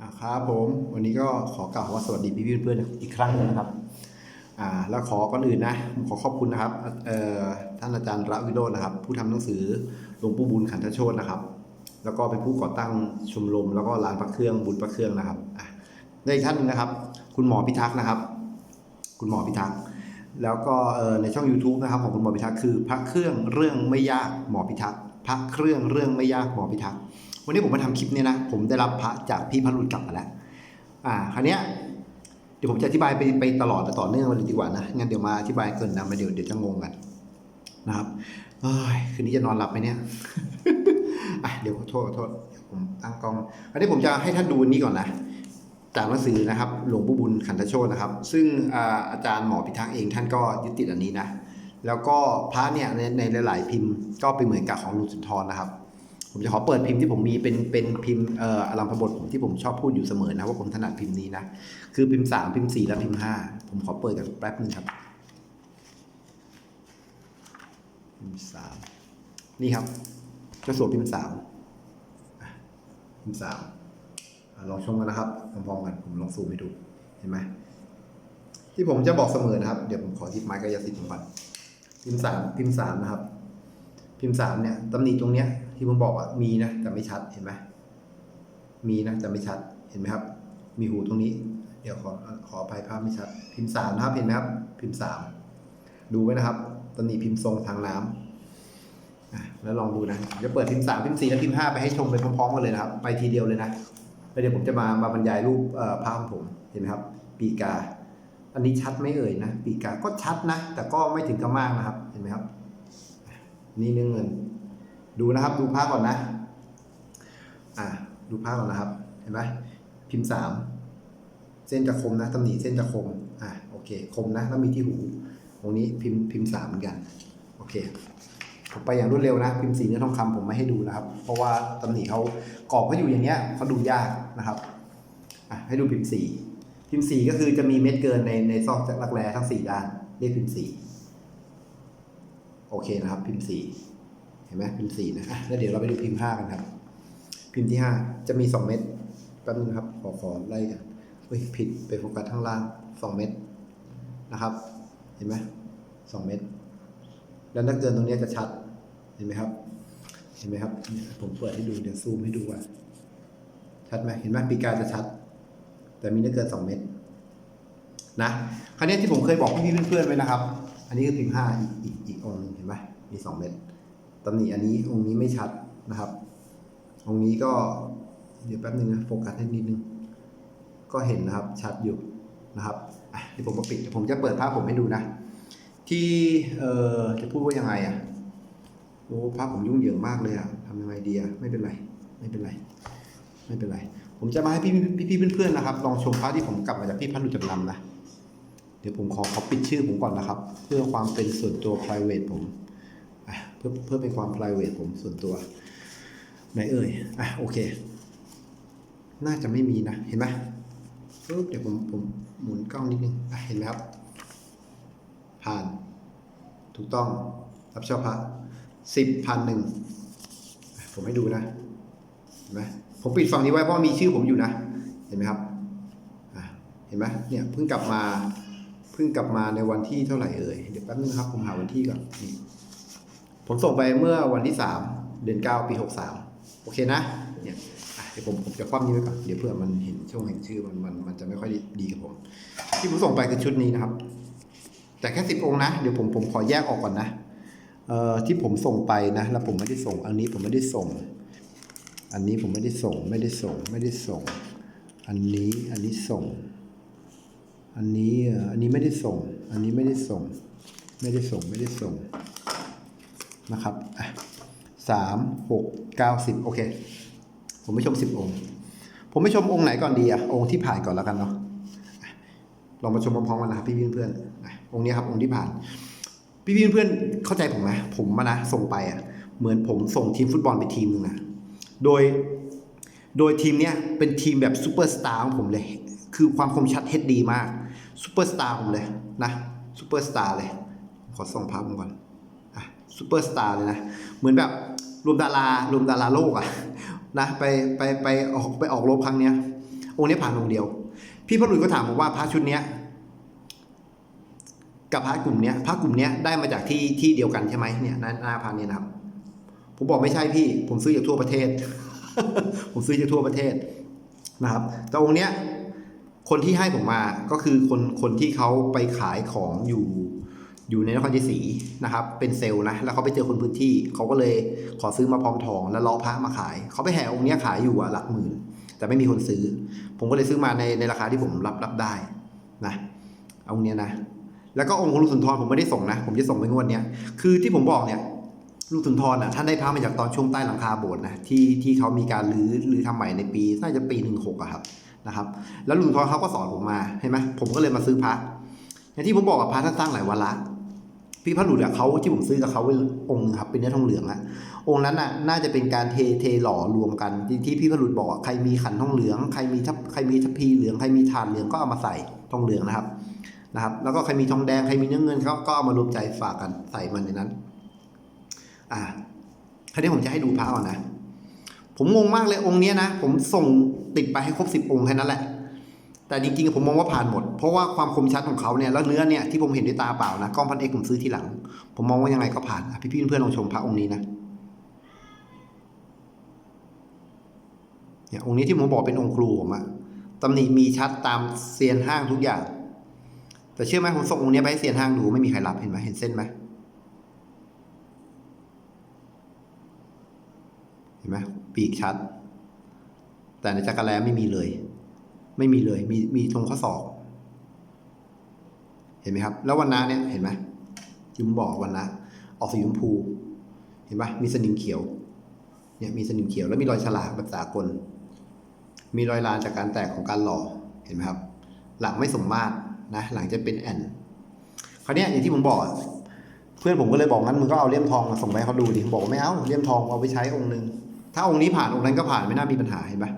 อ่าครับผม วันนี้ก็ขอกล่าวว่าสวัสดีพี่ๆเพื่อนๆอีกครั้งหนึงนะครับอ่าแล้วขอก่อนอื่นนะผมขอขอบคุณนะครับเอ่อท่านอาจารย์ระวิโรจน์นะครับ ผู้ทำหนังสือหลวงปู่บุญขันธโชตนะครับ แล้วก็เป็นผู้ก่อตั้งชมรม แล้วก็ร้านพระเครื่องบุญพระเครื่องนะครับอะได้อีกท่านหนึงนะครับ คุณหมอพิทักษ์นะครับ คุณหมอพิทักษ์แล้วก็เอ่อในช่อง YouTube นะครับของคุณหมอพิทักษ์คือ พระเครื่องเรื่องไม่ยากหมอพิทักษ์พระเครื่องเรื่องไม่ยากหมอพิทักษ์ วันนี้ผมมาทำคลิปนี้นะ ผมได้รับพระจากพี่พระรุนกลับมาแล้ว อ่า คราวเนี้ยเดี๋ยวผมจะอธิบายไปไปตลอดต่อเนื่องเลยดีกว่านะ งั้นเดี๋ยวมาอธิบายเกินนะมาเดี๋ยวเดี๋ยวจะงงกันนะครับเอ้ยคืนนี้จะนอนหลับไหมเนี่ยอะเดี๋ยวขอโทษขอโทษผมตั้งกล้อง อันนี้ผมจะให้ท่านดูนี้ก่อนนะ จากหนังสือนะครับ หลวงปู่บุญขันธโชตนะครับ ซึ่งอาอาจารย์หมอพิทักษ์เองท่านก็ยึดติดอันนี้นะ แล้วก็พระเนี่ยในในหลาย ๆ พิมพ์ก็เป็นเหมือนกับของหลุงสุนทรนะครับ ผมจะขอเปิดพิมพ์ที่ผมมีเป็นเป็นพิมพ์เอ่ออลัมพบทผมที่ผมชอบพูดอยู่เสมอนะว่าผมถนัดพิมพ์นี้นะคือพิมพ์สามพิมพ์สี่และพิมพ์ห้าผมขอเปิดกันแป๊บนึงครับ พิมพ์สามนี่ครับจ้าสัวพิมพ์สามพิมพ์สามลองชมกันนะครับพร้อมๆกันผมลองซูมให้ดูเห็นไหมที่ผมจะบอกเสมอนะครับ เดี๋ยวผมขอทิปไม้กายสิทธิ์ผมก่อนพิมพ์สามพิมพ์สามนะครับ พิมพ์สามเนี่ยตำหนิตรงเนี้ย ที่ผมบอกอะมีนะแต่ไม่ชัดเห็นไหมมีนะแต่ไม่ชัดเห็นไหมครับ มีหูตรงนี้ เดี๋ยวขอขออภัยภาพไม่ชัด พิมพ์สามนะครับเห็นไหมครับ พิมพ์สามดูไว้นะครับตำหนิพิมพ์ทรงทางน้ำอะแล้วลองดูนะจะเปิดพิมพ์สามพิมพ์สี่และพิมพ์ห้าไปให้ชมไปพร้อมๆกันเลยนะครับ ไปทีเดียวเลยนะแล้วเดี๋ยวผมจะมามาบรรยายรูปภาพของผมเห็นไหมครับ ปีกา อันนี้ชัดไม่เอ่ยนะปีกาก็ชัดนะ แต่ก็ไม่ถึงกับมากนะครับ เห็นไหมครับ นี่เนื้อเงิน ดูนะครับ ดูภาพก่อนนะ อ่าดูภาพก่อนนะครับ เห็นไหมพิมพ์สามเส้นจะคมนะตำหนิเส้นจะคม อ่าโอเค คมนะ แล้วมีที่หู ตรงนี้พิมพ์พิมพ์สามเหมือนกัน โอเค ผมไปอย่างรวดเร็วนะ พิมพ์สีเนื้อทองคำผมไม่ให้ดูนะครับ เพราะว่าตำหนิเขากรอบเขาอยู่อย่างเงี้ยเขาดูยากนะครับ อะ ให้ดูพิมพ์สีพิมพ์สีก็คือจะมีเม็ดเกินในในซอกรักแร้ทั้งสี่ด้าน เรียกพิมพ์สีโอเคนะครับ พิมพ์สี่ ห็นไหมพิมพ์สี่นะอะแล้วเดี๋ยวเราไปดูพิมพ์ห้ากันครับ พิมพ์ที่ห้าจะมีสองเม็ดแป๊บนึงครับ ขอขอไล่กันเฮ้ยผิดไปโฟกัสข้างล่างสองเม็ดนะครับ เห็นไหมสองเม็ดแล้วถ้าเกินตรงนี้จะชัดเห็นไหมครับ เห็นไหมครับ ผมเปิดให้ดูเดี๋ยวซูมให้ดูว่าชัดไหมเห็นไหมปีกาจะชัด แต่มีนื้อเกินสองเม็ดนะคราวนี้ที่ผมเคยบอกพี่เพื่อนๆไว้นะครับ อันนี้คือพิมพ์ห้าอีกอีกอีกองหนึงเห็นไหมมีสองเม็ด ตำหนิอันนี้องค์นี้ไม่ชัดนะครับ องค์นี้ก็เดี๋ยวแป๊บนึงนะโฟกัสให้นิดนึง ก็เห็นนะครับชัดอยู่นะครับเดี๋ยวผมมาปิดผมจะเปิดภาพผมให้ดูนะ ที่เอ่อจะพูดว่ายังไงอะโอ้ภาพผมยุ่งเหยิงมากเลยอะทำยังไงดีอะไม่เป็นไรไม่เป็นไรไม่เป็นไร ผมจะมาให้พี่พี่พี่เพื่อนๆนะครับ ลองชมพระที่ผมกลับมาจากพี่พันธุจำนำนะเดี๋ยวผมขอขอปิดชื่อผมก่อนนะครับ เพื่อความเป็นส่วนตัว private ผม เพื่อเพื่อเป็นความ private ผมส่วนตัวไหนเอ่ยอะโอเค น่าจะไม่มีนะ เห็นไหมปึ๊บเดี๋ยวผมผมหมุนกล้องนิดนึงอะเห็นไหมครับ ผ่าน ถูกต้องรับชอบพระสิบพันหนึ่งผมให้ดูนะ เห็นไหมผมปิดฝั่งนี้ไว้เพราะมีชื่อผมอยู่นะ เห็นไหมครับอะเห็นไหมเนี่ยเพิ่งกลับมาเพิ่งกลับมาในวันที่เท่าไหร่เอ่ยเดี๋ยวแป๊บนึงครับผมหาวันที่ก่อนนี่ ผมส่งไปเมื่อวันที่สามเดือนเก้าปีหกสามโอเคนะเนี่ยเดี๋ยวผมผมจะคว่ำนี้ไว้ก่อนเดี๋ยวเพื่อมันเห็นช่วงเห็นชื่อมันมันมันจะไม่ค่อยดีกับผม ที่ผมส่งไปคือชุดนี้นะครับ แต่แค่สิบองค์นะเดี๋ยวผมผมขอแยกออกก่อนนะเอ่อที่ผมส่งไปนะ แล้วผมไม่ได้ส่ง อันนี้ผมไม่ได้ส่ง อันนี้ผมไม่ได้ส่ง ไม่ได้ส่ง ไม่ได้ส่ง อันนี้อันนี้ส่ง อันนี้อันนี้ไม่ได้ส่ง อันนี้ไม่ได้ส่ง ไม่ได้ส่งไม่ได้ส่ง นะครับสามหกเก้าสิบโอเค ผมไม่ชมสิบองค์ ผมไม่ชมองค์ไหนก่อนดีอะองค์ที่ผ่านก่อนแล้วกันเนาะลองมาชมพร้อมๆกันนะครับพี่เพื่อนๆองค์นี้ครับองค์ที่ผ่าน พี่เพื่อนๆเข้าใจผมไหมผมมานะส่งไปอะเหมือนผมส่งทีมฟุตบอลไปทีมหนึ่งนะโดยโดยทีมเนี้ยเป็นทีมแบบซูเปอร์สตาร์ของผมเลย คือความคมชัดเฮดดีมากซูเปอร์สตาร์ผมเลยนะซูเปอร์สตาร์เลย ขอส่องภาพผมก่อน ซูเปอร์สตาร์เลยนะ เหมือนแบบรวมดารารวมดาราโลกอะนะไปไปไปออกไปออกรบครั้งเนี้ยองค์นี้ผ่านองค์เดียว พี่พระหลุยก็ถามผมว่าพระชุดเนี้ยกับพระกลุ่มเนี้ยพระกลุ่มเนี้ยได้มาจากที่ที่เดียวกันใช่ไหมเนี่ยหน้าหน้าพันเนี่ยนะครับ ผมบอกไม่ใช่พี่ ผมซื้อจากทั่วประเทศ ผมซื้อจากทั่วประเทศนะครับ แต่องค์เนี้ยคนที่ให้ผมมาก็คือคนคนที่เขาไปขายของอยู่ อยู่ในนครชัยศรีนะครับ เป็นเซลล์นะ แล้วเขาไปเจอคนพื้นที่ เขาก็เลยขอซื้อมาพร้อมทอง แล้วล้อพระมาขาย เขาไปแห่องค์เนี้ยขายอยู่อะหลักหมื่น แต่ไม่มีคนซื้อ ผมก็เลยซื้อมาในในราคาที่ผมรับรับได้นะเอาองค์เนี้ยนะ แล้วก็องค์ของลุงสุนทรผมไม่ได้ส่งนะ ผมจะส่งไปงวดเนี้ย คือที่ผมบอกเนี่ยลุงสุนทรอะท่านได้พระมาจากตอนช่วงใต้หลังคาโบสถ์นะที่ที่เขามีการรื้อรื้อทำใหม่ในปีน่าจะปีหนึ่งหกอะครับนะครับ แล้วลุงสุนทรเขาก็สอนผมมาเห็นไหมผมก็เลยมาซื้อพระอย่างที่ผมบอกว่าพระท่านสร้างหลายวันละ พี่พระหลุดอะเขาที่ผมซื้อกับเขาองค์นึงครับเป็นเนื้อทองเหลืองอะองค์นั้นน่ะน่าจะเป็นการเทเทหล่อรวมกันที่พี่พระหลุดบอกอะใครมีขันทองเหลืองใครมีทับใครมีทัพพีเหลืองใครมีถาดเหลืองก็เอามาใส่ทองเหลืองนะครับนะครับ แล้วก็ใครมีทองแดงใครมีเนื้อเงินเขาก็เอามารวมใจฝากกันใส่มันในนั้น อ่าคราวนี้ผมจะให้ดูพระก่อนนะผมงงมากเลยองค์นี้นะผมส่งติดไปให้ครบสิบองค์แค่นั้นแหละ แต่จริงๆผมมองว่าผ่านหมด เพราะว่าความคมชัดของเขาเนี่ยแล้วเนื้อเนี่ยที่ผมเห็นด้วยตาเปล่านะกล้องพันเอกผมซื้อทีหลัง ผมมองว่ายังไงก็ผ่านอ่พี่ๆเพื่อนๆลองชมพระองค์นี้นะเนี่ยองค์นี้ที่ผมบอกเป็นองค์ครูผมอะตำหนิมีชัดตามเซียนห้างทุกอย่าง แต่เชื่อไหมผมส่งองค์นี้ไปให้เซียนห้างดูไม่มีใครรับเห็นไหมเห็นเส้นไหมเห็นไหมปีกชัด แต่ในจักรแลไม่มีเลย ไม่มีเลย มีมีตรงข้อศอกเห็นไหมครับ แล้ววันนาเนี่ยเห็นไหมที่ผมบอกวันนะออกสีชมพู เห็นไหมมีสนิมเขียว เนี่ยมีสนิมเขียวแล้วมีรอยฉลากแบบสากล มีรอยลานจากการแตกของการหล่อเห็นไหมครับ หลังไม่สมมาตรนะ หลังจะเป็นแอนคราวเนี้ยอย่างที่ผมบอกเพื่อนผมก็เลยบอกงั้นมึงก็เอาเลี่ยมทองมาส่งไปเขาดูดิผมบอกไม่เอาเลี่ยมทองเอาไปใช้องค์นึงถ้าองค์นี้ผ่านองค์นั้นก็ผ่านไม่น่ามีปัญหาเห็นปะ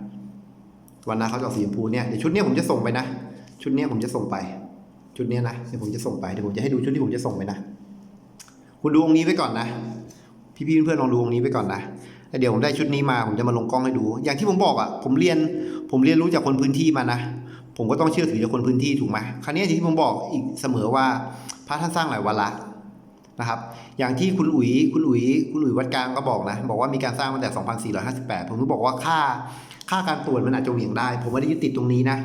วันนาเขาจะออกสีชมพูเนี่ยเดี๋ยวชุดเนี้ยผมจะส่งไปนะ ชุดเนี้ยผมจะส่งไป ชุดเนี้ยนะเดี๋ยวผมจะส่งไปเดี๋ยวผมจะให้ดูชุดที่ผมจะส่งไปนะ คุณดูองนี้ไว้ก่อนนะ พี่ๆเพื่อนๆลองดูองนี้ไว้ก่อนนะแล้วเดี๋ยวผมได้ชุดนี้มาผมจะมาลงกล้องให้ดู อย่างที่ผมบอกอะ ผมเรียนผมเรียนรู้จากคนพื้นที่มานะผมก็ต้องเชื่อถือจากคนพื้นที่ถูกไหมคราวนี้ที่ผมบอกอีกเสมอว่าพระท่านสร้างหลายวันละนะครับ อย่างที่คุณอุ๋ยคุณอุ๋ยคุณอุ๋ยวัดกลางก็บอกนะ บอกว่ามีการสร้างมาแต่ 2458 ผมก็บอกว่าค่า ค่าการตรวจมันอาจจะเหวี่ยงได้ ผมไม่ได้ยึดติดตรงนี้นะ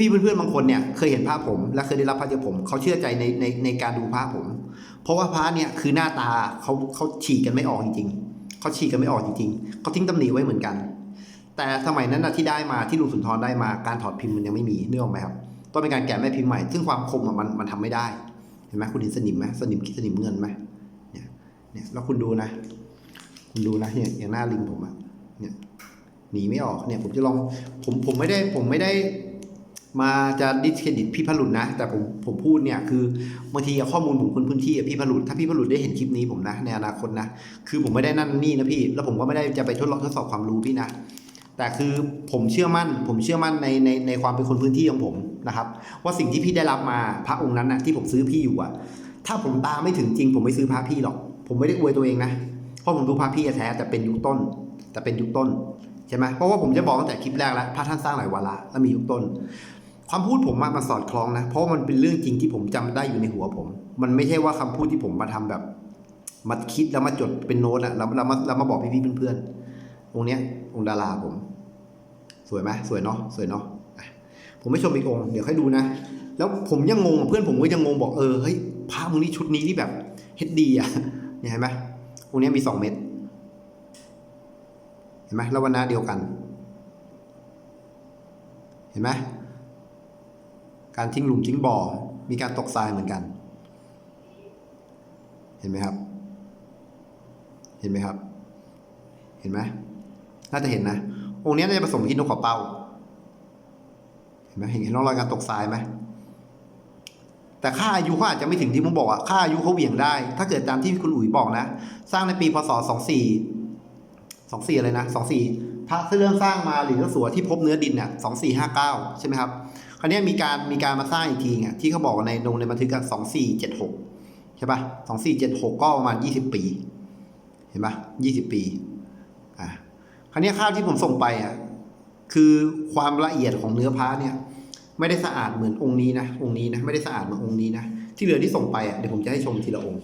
พี่ๆเพื่อนๆบางคนเนี่ยเคยเห็นภาพผม และเคยได้รับพระจากผมเขาเชื่อใจในในในการดูภาพผม เพราะว่าพระเนี่ยคือหน้าตาเขาเขาฉีกกันไม่ออกจริงๆเขาฉีกกันไม่ออกจริงๆเขาทิ้งตำหนิไว้เหมือนกัน แต่สมัยนั้นนะที่ได้มาที่ลุงสุนทรได้มาการถอดพิมพ์มันยังไม่มีเนื้ออกไหมครับต้องเป็นการแกะแม่พิมพ์ใหม่ซึ่งความคมมันมันทำไม่ได้เห็นไหมคุณเห็นสนิมไหมสนิมคิดสนิมเงินไหมเนี่ยเนี่ยแล้วคุณดูนะ คุณดูนะเนี่ยอย่างหน้าลิงผมอะ หนีไม่ออกเนี่ยผมจะลองผมผมไม่ได้ผมไม่ได้มาจะดิสเครดิตพี่พลุนนะ แต่ผมผมพูดเนี่ยคือบางทีข้อมูลผมคนพื้นที่อะพี่พลุนถ้าพี่พลุนได้เห็นคลิปนี้ผมนะ ในอนาคตนะ คือผมไม่ได้นั่นนี่นะพี่ แล้วผมก็ไม่ได้จะไปทดลองทดสอบความรู้พี่นะ แต่คือผมเชื่อมั่น ผมเชื่อมั่นในในในความเป็นคนพื้นที่ของผมนะครับ ว่าสิ่งที่พี่ได้รับมาพระองค์นั้นนะที่ผมซื้อพี่อยู่อะถ้าผมตาไม่ถึงจริง ผมไม่ซื้อพระพี่หรอก ผมไม่ได้อวยตัวเองนะเพราะผมดูพระพี่แท้แต่เป็นยุคต้น แต่เป็นยุคต้น ใช่ไหมเพราะว่าผมจะบอกตั้งแต่คลิปแรกแล้วพระท่านสร้างหลายวันละแล้วมียุคต้น ความพูดผมมันสอดคล้องนะ เพราะมันเป็นเรื่องจริงที่ผมจำได้อยู่ในหัวผม มันไม่ใช่ว่าคำพูดที่ผมมาทำแบบมาคิดแล้วมาจดเป็นโน้ตอะแล้วแล้วมาแล้วมาบอกพี่ๆเพื่อนๆองค์เนี้ยองค์ดาราผม สวยไหมสวยเนาะสวยเนาะผมไม่ชมอีกองค์เดี๋ยวค่อยดูนะ แล้วผมยังงงอะเพื่อนผมก็ยังงงบอกเออเฮ้ยพระมึงนี่ชุดนี้ที่แบบเฮดดีอะเนี่ยเห็นไหมองค์เนี้ยมีสองเม็ด เห็นไหมแล้ววันน้าเดียวกัน เห็นไหมการทิ้งหลุมทิ้งบ่อ มีการตกทรายเหมือนกัน เห็นไหมครับ เห็นไหมครับ เห็นไหมน่าจะเห็นนะ องค์นี้น่าจะผสมกับที่นกขอเป้า เห็นไหมเห็นเห็นร่องรอยการตกทรายไหมแต่ค่าอายุเขาอาจจะไม่ถึงที่ผมบอกอะค่าอายุเขาเหวี่ยงได้ ถ้าเกิดตามที่คุณอุ๋ยบอกนะ สร้างในปีพศสอง สองสี่อะไรนะสองสี่พระเรื่องสร้างมาหรือสัวที่พบเนื้อดินเนี่ยสองสี่ห้าเก้าใช่ไหมครับคราวนี้มีการมีการมาสร้างอีกทีไงที่เขาบอกในลงในบันทึกสองสี่เจ็ดหกใช่ปะสองสี่เจ็ดหกก็ประมาณยี่สิบปี เห็นปะยี่สิบปีอะคราวนี้ข้าวที่ผมส่งไปอะคือความละเอียดของเนื้อพระเนี่ย ไม่ได้สะอาดเหมือนองค์นี้นะองค์นี้นะไม่ได้สะอาดเหมือนองค์นี้นะที่เหลือที่ส่งไปอะเดี๋ยวผมจะให้ชมทีละองค์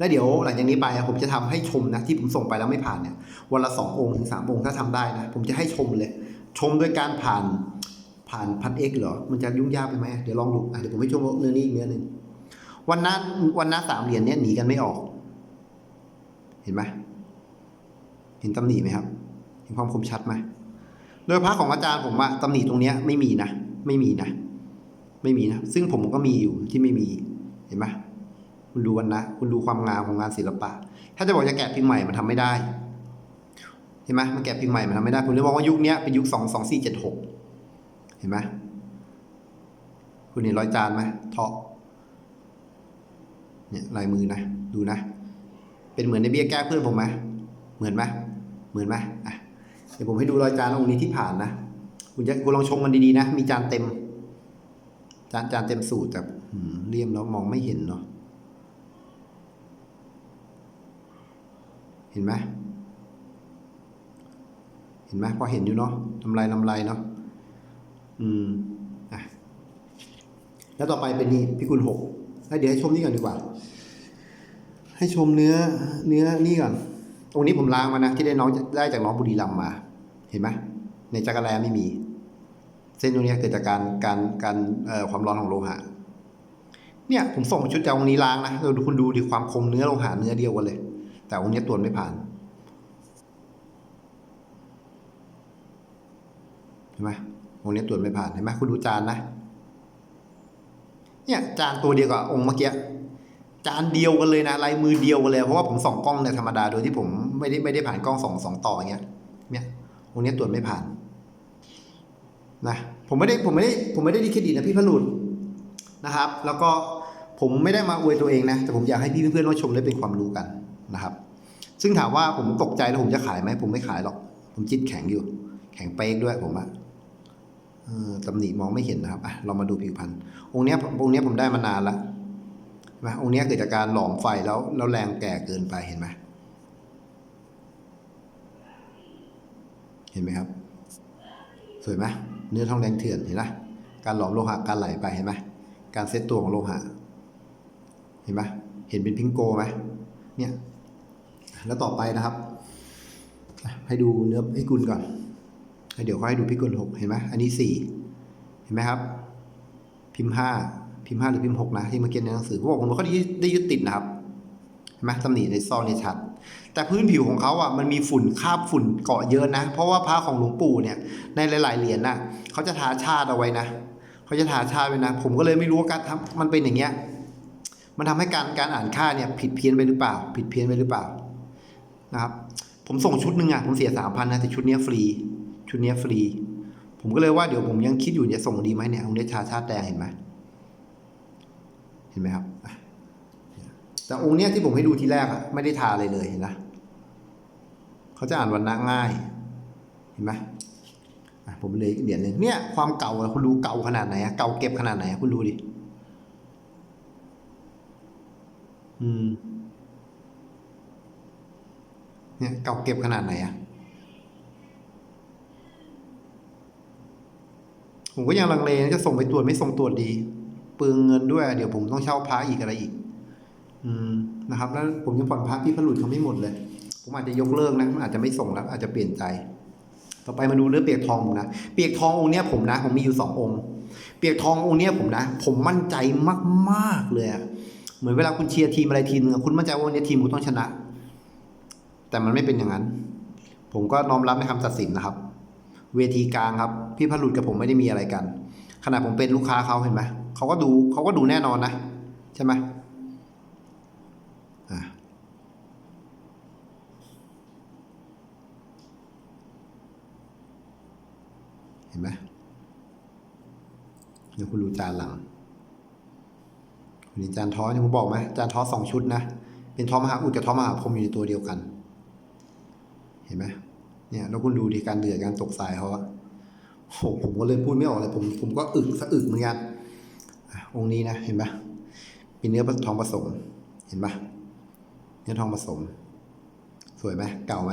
แล้วเดี๋ยวหลังจากนี้ไปผมจะทำให้ชมนะที่ผมส่งไปแล้วไม่ผ่านเนี่ยวันละสององค์ถึงสามองค์ถ้าทำได้นะ ผมจะให้ชมเลย ชมโดยการผ่านผ่านพันเอ็กเหรอ มันจะยุ่งยากไปไหมเดี๋ยวลองดูเดี๋ยวผมให้ชมเนื้อนี้อีกเนื้อหนึ่งวันนั้นวันนั้นสามเหรียญเนี้ยหนีกันไม่ออก เห็นไหมเห็นตำหนิไหมครับ เห็นความคมชัดไหมโดยพระของอาจารย์ผมอะตำหนิตรงเนี้ยไม่มีนะ ไม่มีนะ ไม่มีนะ ซึ่งผมก็มีอยู่ที่ไม่มี เห็นไหม คุณดูวันนะคุณดูความงามของงานศิลปะ ถ้าจะบอกจะแกะพิมพ์ใหม่มันทำไม่ได้เห็นไหมมันแกะพิมพ์ใหม่มันทำไม่ได้ผมเลยมองว่ายุคนี้เป็นยุคสองสองสี่เจ็ดหกเห็นไหมคุณเห็นรอยจานไหมเทาะเนี่ยลายมือนะดูนะ เป็นเหมือนในเบี้ยแก้เพื่อนผมไหมเหมือนไหมเหมือนไหมอะเดี๋ยวผมให้ดูรอยจานองค์นี้ที่ผ่านนะคุณจะคุณลองชมมันดีๆนะ มีจานเต็ม จานจานเต็มสูตรแต่เลี่ยมแล้วมองไม่เห็นเนาะ เห็นไหมเห็นไหมพอเห็นอยู่เนาะลำลายลำลายเนาะอืมอะแล้วต่อไปเป็นนี่พิกุลหกแล้วเดี๋ยวให้ชมนี่ก่อนดีกว่า ให้ชมเนื้อเนื้อนี่ก่อนตรงนี้ผมล้างมานะที่ได้น้องได้จากน้องบุรีรัมมา เห็นไหมในจักรแลไม่มี เส้นตรงนี้เกิดจากการการการเอ่อความร้อนของโลหะเนี่ยผมส่งชุดจากองนี้ล้างนะเราดูคุณดูดิความคมเนื้อโลหะเนื้อเดียวกันเลย แต่องค์นี้ตรวจไม่ผ่านเห็นไหมองค์นี้ตรวจไม่ผ่านเห็นไหมคุณดูจานนะ เนี่ยจานตัวเดียวกับองค์เมื่อกี้จานเดียวกันเลยนะลายมือเดียวกันเลยเพราะว่าผมส่องกล้องในธรรมดาโดยที่ผมไม่ได้ไม่ได้ผ่านกล้องสองสองต่ออย่างเงี้ย เนี่ยองค์นี้ตรวจไม่ผ่านนะผมไม่ได้ผมไม่ได้ผมไม่ได้ดีเครดิตนะพี่พลุนนะครับ แล้วก็ผมไม่ได้มาอวยตัวเองนะ แต่ผมอยากให้พี่เพื่อนๆมาชมได้เป็นความรู้กัน นะครับ ซึ่งถามว่าผมตกใจแล้วผมจะขายไหมผมไม่ขายหรอก ผมจิตแข็งอยู่ แข็งเป๊กด้วยผมอะตำหนิมองไม่เห็นนะครับอะเรามาดูผิวพรรณองค์นี้องค์นี้ผมได้มานานละเห็นไหมองค์นี้เกิดจากการหลอมไฟแล้วแล้วแรงแก่เกินไปเห็นไหมเห็นไหมครับ สวยไหมเนื้อทองแดงเถื่อนเห็นไหมการหลอมโลหะการไหลไปเห็นไหมการเซตตัวของโลหะ เห็นไหมเห็นเป็นพิงโกไหมเนี่ย แล้วต่อไปนะครับ ให้ดูเนื้อพิกุลก่อนเดี๋ยวค่อยให้ดูพิกุลหกเห็นไหมอันนี้สี่เห็นไหมครับ พิมพ์ห้าพิมพ์ห้าหรือพิมพ์หกนะที่เมื่อกี้ในหนังสือเขาบอกผมว่าเขาได้ยึดได้ยึดติดนะครับเห็นไหมตำหนิในซองในชัด แต่พื้นผิวของเขาอะมันมีฝุ่นคาบฝุ่นเกาะเยอะนะ เพราะว่าพระของหลวงปู่เนี่ย ในหลาย ๆเหรียญน่ะเขาจะทาชาติเอาไว้นะเขาจะทาชาติไว้นะ ผมก็เลยไม่รู้ว่าการทำมันเป็นอย่างเงี้ยมันทำให้การการอ่านค่าเนี่ยผิดเพี้ยนไปหรือเปล่า ผิดเพี้ยนไปหรือเปล่า นะครับ ผมส่งชุดหนึ่งอะผมเสียสามพันนะแต่ชุดเนี้ยฟรี ชุดเนี้ยฟรี ผมก็เลยว่าเดี๋ยวผมยังคิดอยู่จะส่งดีไหมเนี่ยองค์นี้ชาชาติแดงเห็นไหมเห็นไหมครับ แต่องค์เนี้ยที่ผมให้ดูทีแรกอะไม่ได้ทาอะไรเลยเห็นนะเขาจะอ่านวันนะง่าย เห็นไหมผมเลยเหรียญหนึ่งเนี่ยความเก่าคุณดูเก่าขนาดไหนอะเก่าเก็บขนาดไหนคุณดูดิอืม เนี่ยเก่าเก็บขนาดไหนอะผมก็ยังลังเลจะส่งไปตรวจไม่ส่งตรวจดีเปลืองเงินด้วย เดี๋ยวผมต้องเช่าพระอีกอะไรอีก อืมนะครับ แล้วผมยังผ่อนพระพี่พลุดเขาไม่หมดเลย ผมอาจจะยกเลิกนะมันอาจจะไม่ส่งแล้ว อาจจะเปลี่ยนใจ ต่อไปมาดูเรื่องเปียกทองผมนะเปียกทององค์เนี้ยผมนะ ผมมีอยู่สององค์ เปียกทององค์เนี้ยผมนะ ผมมั่นใจมากๆเลยเหมือนเวลาคุณเชียร์ทีมอะไรทีมคุณมั่นใจว่าวันนี้ทีมคุณต้องชนะ แต่มันไม่เป็นอย่างนั้น ผมก็น้อมรับในคำตัดสินนะครับ เวทีกลางครับ พี่พลุดกับผมไม่ได้มีอะไรกัน ขณะผมเป็นลูกค้าเขาเห็นไหมเขาก็ดูเขาก็ดูแน่นอนนะใช่ไหมเห็นไหมเดี๋ยวคุณดูจานหลังคุณเห็นจานท้อที่ผมบอกไหมจานท้อสองชุดนะ เป็นท้อมหาอุดกับท้อมหาพรมอยู่ในตัวเดียวกัน เห็นไหมเนี่ยแล้วคุณดูดีการเดือดการตกสายเขาอะโอ้โหผมก็เลยพูดไม่ออกเลยผมผมก็อึกสะอึกเหมือนกันองค์นี้นะเห็นปะมีเนื้อทองผสม เห็นปะเนื้อทองผสม สวยไหมเก่าไหม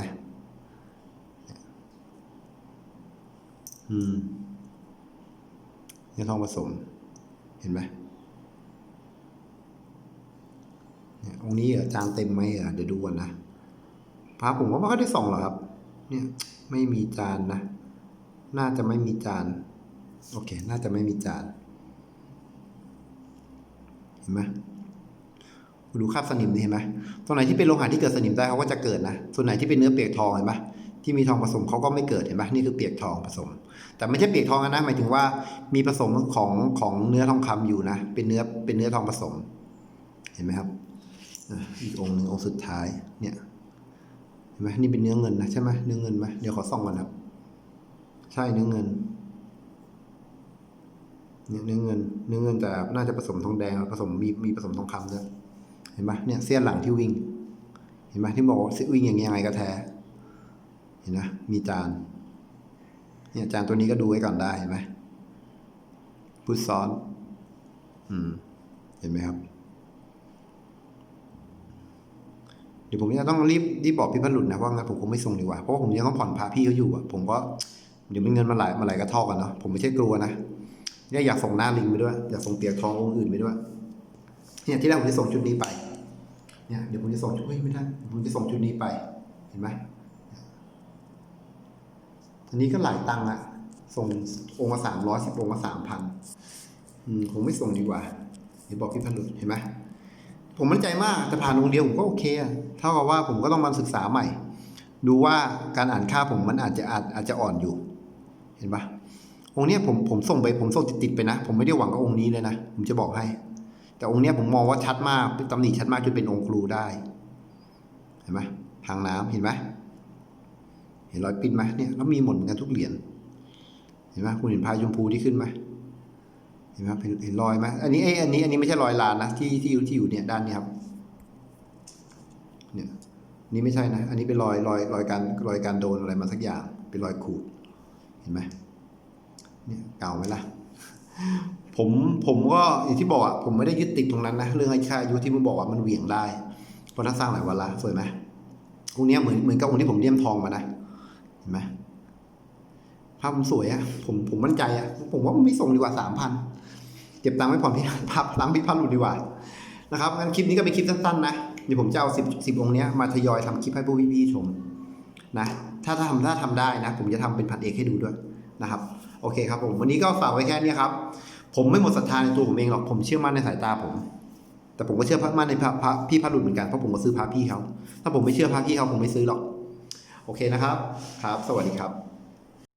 อืมเนื้อทองผสม เห็นไหมเนี่ยองค์นี้เหรอจานเต็มไหมเหรอเดี๋ยวดูก่อนนะ พระผมว่าไม่ค่อยได้ส่องหรอกครับ เนี่ยไม่มีจานนะ น่าจะไม่มีจาน โอเค น่าจะไม่มีจาน เห็นไหมคุณดูคราบสนิมนี่เห็นไหมตรงไหนที่เป็นโลหะที่เกิดสนิมได้เขาก็จะเกิดนะ ส่วนไหนที่เป็นเนื้อเปียกทองเห็นไหมที่มีทองผสมเขาก็ไม่เกิดเห็นไหมนี่คือเปียกทองผสม แต่ไม่ใช่เปียกทองนะหมายถึงว่ามีผสมของของเนื้อทองคำอยู่นะ เป็นเนื้อเป็นเนื้อทองผสม เห็นไหมครับอีกองหนึ่งองค์สุดท้ายเนี่ย ห็นไหมนี่เป็นเนื้อเงินนะใช่ไหมเนื้อเงินไหมเดี๋ยวขอส่องก่อนครับ ใช่เนื้อเงินเนี่ยเนื้อเงิน เนื้อเงินแต่น่าจะผสมทองแดงผสมมีมีผสมทองคำด้วยเห็นไหมเนี่ยเสี้ยนหลังที่วิ่ง เห็นไหมที่บอกว่าวิ่งอย่างยยังไงก็แท้ เห็นไหมมีจาน เนี่ยจานตัวนี้ก็ดูไว้ก่อนได้เห็นไหมพุทซ้อน อืม เห็นไหมครับ เดี๋ยวผมจะต้องรีบรีบบอกพี่พันหลุดนะว่างั้นผมคงไม่ส่งดีกว่าเพราะผมยังต้องผ่อนพาพี่เขาอยู่อะผมก็เดี๋ยวมีเงินมาหลายมาหลายกระทอกกันเนาะผมไม่ใช่กลัวนะเนี่ยอยากส่งหน้าลิงไปด้วยอยากส่งเปียกทององค์อื่นไปด้วยเนี่ยที่แรกผมจะส่งชุดนี้ไปเนี่ยเดี๋ยวผมจะส่งชุดเฮ้ยไม่ได้ผมจะส่งชุดนี้ไปเห็นไหมอันนี้ก็หลายตังค์ละส่งองค์ละสามร้อยสิบองค์ละสามพันอืมผมไม่ส่งดีกว่าเดี๋ยวบอกพี่พันหลุดเห็นไหม ผมมั่นใจมากแต่ผ่านองค์เดียวผมก็โอเคเท่ากับว่าผมก็ต้องมาศึกษาใหม่ ดูว่าการอ่านค่าผมมันอาจจะอาจอาจจะอ่อนอยู่ เห็นปะองค์เนี้ยผมผมส่งไปผมส่งติดๆไปนะ ผมไม่ได้หวังกับองค์นี้เลยนะ ผมจะบอกให้ แต่องค์เนี้ยผมมองว่าชัดมากตำหนิชัดมากจนเป็นองค์ครูได้ เห็นไหมทางน้ำเห็นไหมเห็นรอยปิ้นไหมเนี่ยแล้วมีหมดเหมือนกันทุกเหรียญเห็นไหมคุณเห็นพายชมพูที่ขึ้นไหม เห็นไหมเห็นเห็นรอยไหมอันนี้เอ้อันนี้อันนี้ไม่ใช่รอยลานนะที่ที่อยู่ที่อยู่เนี่ยด้านนี้ครับเนี่ยนี่ไม่ใช่นะ อันนี้เป็นรอยรอยรอยการรอยการโดนอะไรมาสักอย่าง เป็นรอยขูดเห็นไหมเนี่ยเก่าไหมล่ะผมผมก็อย่างที่บอกอะผมไม่ได้ยึดติดตรงนั้นนะเรื่องไอ้ค่าอายุที่ผมบอกว่ามันเหวี่ยงได้เพราะถ้าสร้างหลายวันละสวยไหมองค์เนี้ยเหมือนเหมือนกับองค์ที่ผมเลี่ยมทองมานะเห็นไหมภาพผมสวยอะผมผมมั่นใจอะผมว่ามันไม่ส่งดีกว่าสามพัน ก็บตังค์ไว้ผ่อนพี่พับล้างพี่พันหลุดดีกว่านะครับงั้นคลิปนี้ก็เป็นคลิปสั้นๆนะเดี๋ยวผมจะเอาสิบสิบองค์นี้มาทยอยทำคลิปให้พวกพี่ๆชมนะถ้าถ้าทำถ้าทำได้นะ ผมจะทำเป็นพันเอกให้ดูด้วยนะครับ โอเคครับผมวันนี้ก็ฝากไว้แค่นี้ครับ ผมไม่หมดศรัทธาในตัวผมเองหรอกผมเชื่อมั่นในสายตาผม แต่ผมก็เชื่อมั่นในพระพระพี่พันหลุดเหมือนกันเพราะผมก็ซื้อพระพี่เขาถ้าผมไม่เชื่อพระพี่เขาผมไม่ซื้อหรอก โอเคนะครับครับ สวัสดีครับ